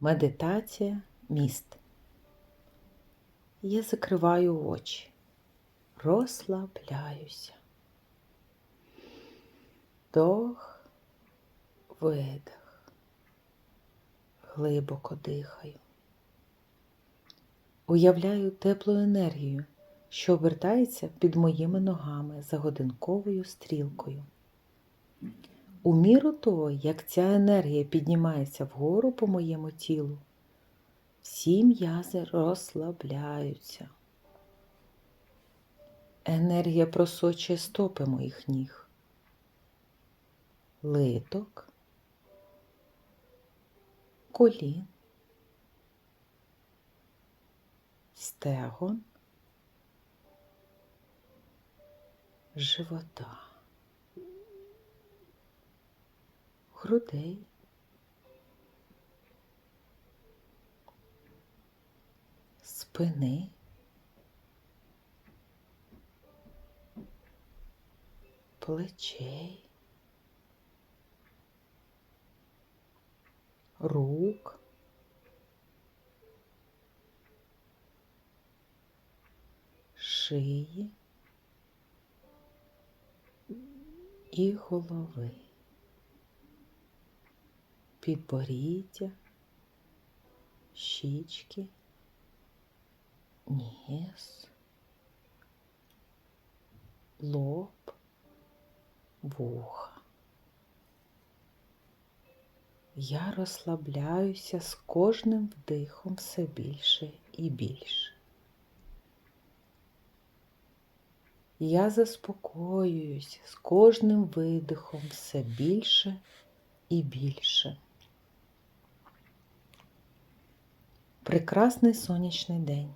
Медитація міст. Я закриваю очі, розслабляюся. Вдох, видих. Глибоко дихаю. Уявляю теплу енергію, що обертається під моїми ногами за годинковою стрілкою. У міру того, як ця енергія піднімається вгору по моєму тілу, всі м'язи розслабляються. Енергія просочує стопи моїх ніг, литок, колін, стегон, живота. Грудей. Спини, плечей, рук, шиї. І голови підборіддя, щічки, ніс, лоб, вуха. Я розслабляюся з кожним вдихом все більше і більше. Я заспокоююсь з кожним видихом все більше і більше. Прекрасний сонячний день.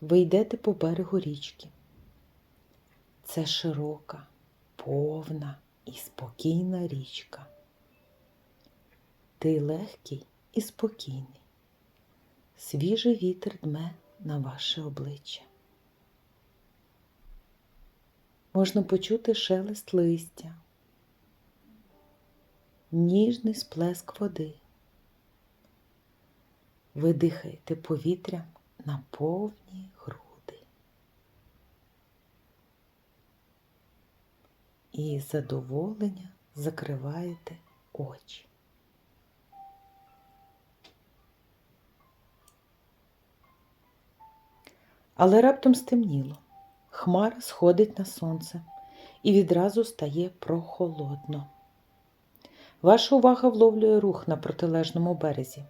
Ви йдете по берегу річки. Це широка, повна і спокійна річка. Ти легкий і спокійний. Свіжий вітер дме на ваше обличчя. Можна почути шелест листя, ніжний сплеск води. Ви дихаєте повітрям на повні груди. І задоволення закриваєте очі. Але раптом стемніло. Хмара сходить на сонце і відразу стає прохолодно. Ваша увага вловлює рух на протилежному березі.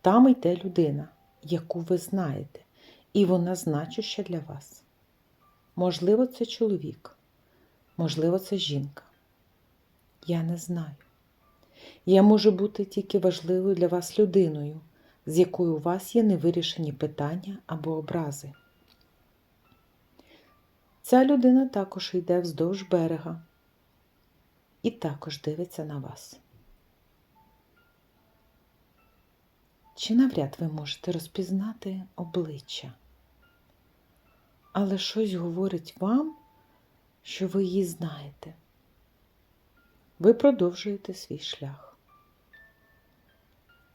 Там йде людина, яку ви знаєте, і вона значуща для вас. Можливо, це чоловік, можливо, це жінка. Я не знаю. Я можу бути тільки важливою для вас людиною, з якою у вас є невирішені питання або образи. Ця людина також йде вздовж берега і також дивиться на вас. Чи навряд ви можете розпізнати обличчя, але щось говорить вам, що ви її знаєте. Ви продовжуєте свій шлях.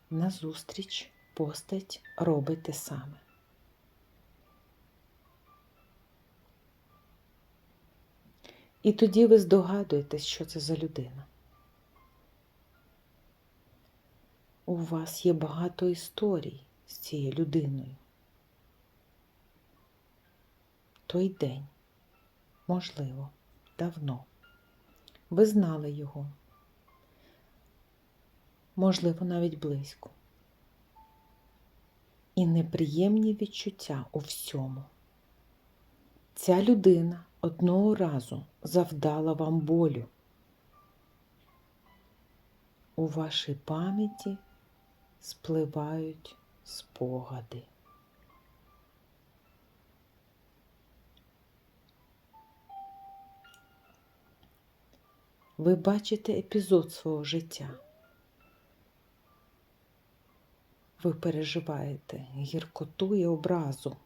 Назустріч постать робить те саме. І тоді ви здогадуєтесь, що це за людина. У вас є багато історій з цією людиною. Той день, можливо, давно. Ви знали його, можливо, навіть близько. І неприємні відчуття у всьому. Ця людина одного разу завдала вам болю. У вашій пам'яті спливають спогади. Ви бачите епізод свого життя. Ви переживаєте гіркоту і образу.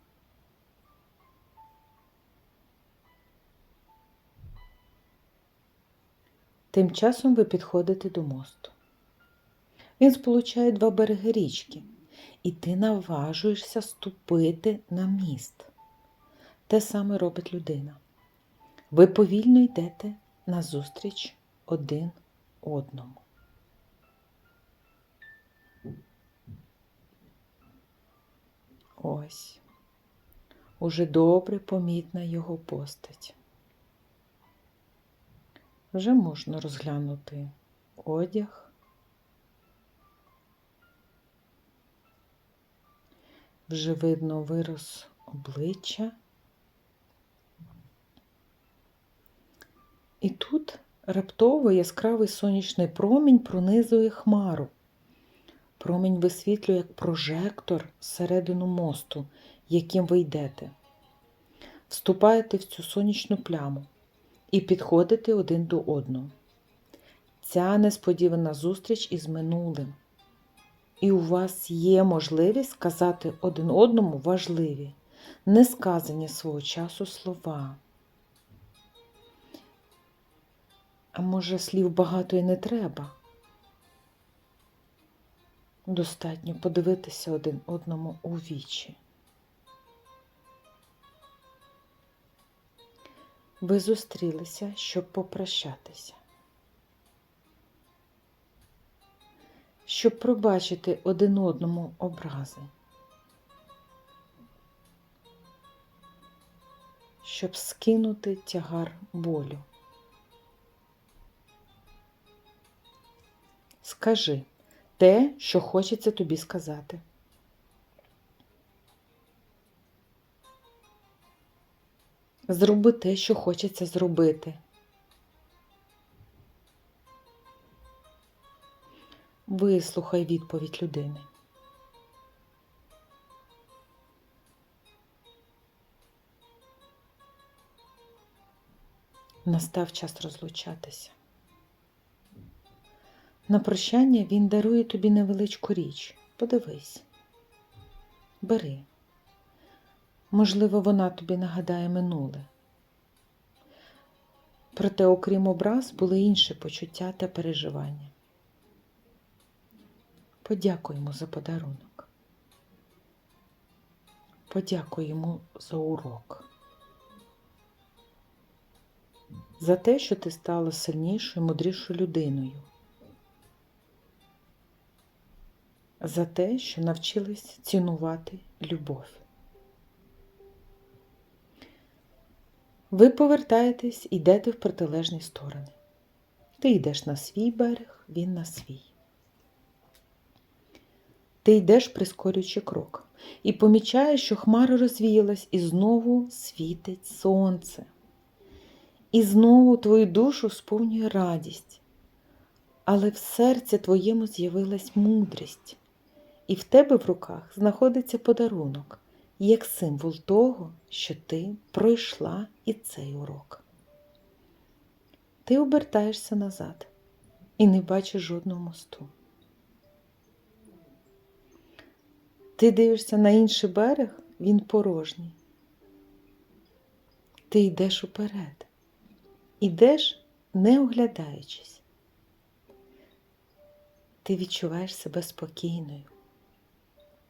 Тим часом ви підходите до мосту. Він сполучає два береги річки, і ти наважуєшся ступити на міст. Те саме робить людина. Ви повільно йдете назустріч один одному. Ось. Уже добре помітна його постать. Вже можна розглянути одяг. Вже видно вираз обличчя. І тут раптово яскравий сонячний промінь пронизує хмару. Промінь висвітлює як прожектор середину мосту, яким ви йдете. Вступаєте в цю сонячну пляму і підходите один до одного. Ця несподівана зустріч із минулим. І у вас є можливість сказати один одному важливі, несказані свого часу слова. А може, слів багато і не треба? Достатньо подивитися один одному у вічі. Ви зустрілися, щоб попрощатися, щоб пробачити один одному образи, щоб скинути тягар болю. Скажи те, що хочеться тобі сказати. Зроби те, що хочеться зробити. Вислухай відповідь людини. Настав час розлучатися. На прощання він дарує тобі невеличку річ. Подивись. Бери. Можливо, вона тобі нагадає минуле. Проте, окрім образ, були інші почуття та переживання. Подякуємо за подарунок. Подякуємо за урок. За те, що ти стала сильнішою, мудрішою людиною. За те, що навчилась цінувати любов. Ви повертаєтесь, йдете в протилежні сторони. Ти йдеш на свій берег, він на свій. Ти йдеш, прискорюючи крок, і помічаєш, що хмара розвіялась, і знову світить сонце. І знову твою душу сповнює радість, але в серці твоєму з'явилась мудрість, і в тебе в руках знаходиться подарунок як символ того, що ти пройшла і цей урок. Ти обертаєшся назад і не бачиш жодного мосту. Ти дивишся на інший берег, він порожній. Ти йдеш уперед, ідеш, не оглядаючись. Ти відчуваєш себе спокійною.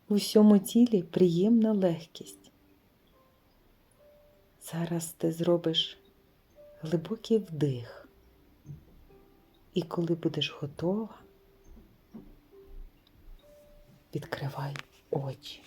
У всьому тілі приємна легкість. Зараз ти зробиш глибокий вдих, і коли будеш готова, відкривай очі.